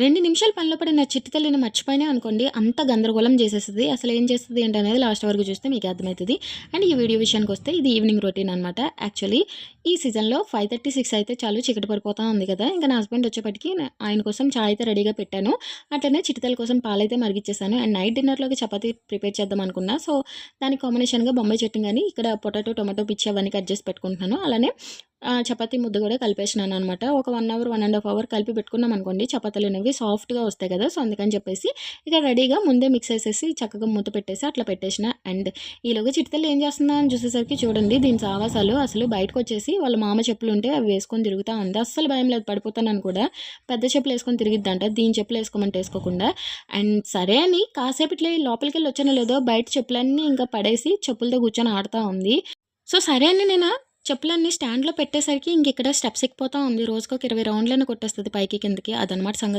రెండు నిమిషాల పనిలో పడిన చిట్టి తల్లిని మర్చిపోయినా అనుకోండి అంత గందరగోళం చేసేస్తుంది. అసలు ఏం చేస్తుంది ఏంటనేది లాస్ట్ వరకు చూస్తే మీకు అర్థమవుతుంది. అండ్ ఈ వీడియో విషయానికి వస్తే ఇది ఈవినింగ్ రొటీన్ అనమాట యాక్చువల్లీ ఈ సీజన్లో ఫైవ్ థర్టీ సిక్స్ అయితే చాలు చీకటి పడిపోతా ఉంది కదా. ఇంకా నా హస్బెండ్ వచ్చేప్పటికి ఆయన కోసం చాయ్ అయితే రెడీగా పెట్టాను. అట్లనే చిటితల కోసం పాలైతే మరిగిచ్చేసాను. అండ్ నైట్ డిన్నర్లోకి చపాతి ప్రిపేర్ చేద్దాం అనుకున్నా. సో దానికి కాంబినేషన్గా బొంబాయి చట్నీ కానీ ఇక్కడ పొటాటో టొమాటో పిచ్చి అవన్నీ కట్ చేసి పెట్టుకుంటున్నాను. అలానే చపాతీ ముద్ద కూడా కలిపేసినాను అనమాట ఒక one hour one and half hour కలిపి పెట్టుకున్నాం అనుకోండి చపాతీలు అనేవి సాఫ్ట్గా వస్తాయి కదా సో అందుకని చెప్పేసి ఇక రెడీగా ముందే మిక్స్ చేసేసి చక్కగా మూత పెట్టేసి అట్లా పెట్టేసిన. అండ్ ఈలోగా చిట్తలు ఏం చేస్తుందా అని చూసేసరికి చూడండి దీని సావాసాలు అసలు బయటకు వచ్చేసి వాళ్ళ మామ చెప్పులు ఉంటే అవి వేసుకొని తిరుగుతూ ఉంది. అస్సలు భయం లేదు పడిపోతానని కూడా పెద్ద చెప్పులు వేసుకొని తిరిగిద్దంట దీని చెప్పులు వేసుకోమంటే వేసుకోకుండా. అండ్ సరే అని కాసేపు ఇట్లా లోపలికి వెళ్ళి వచ్చానో లేదో బయట చెప్పులన్నీ ఇంకా పడేసి చెప్పులతో కూర్చొని ఆడుతూ ఉంది. సో సరే అని నేను చెప్పులన్నీ స్టాండ్లో పెట్టేసరికి ఇంక ఇక్కడ స్టెప్స్ ఎక్కిపోతా ఉంది. రోజుకొక ఇరవై రౌండ్లను కొట్టేస్తుంది పైకి కిందకి. అదనమాట సంగతి.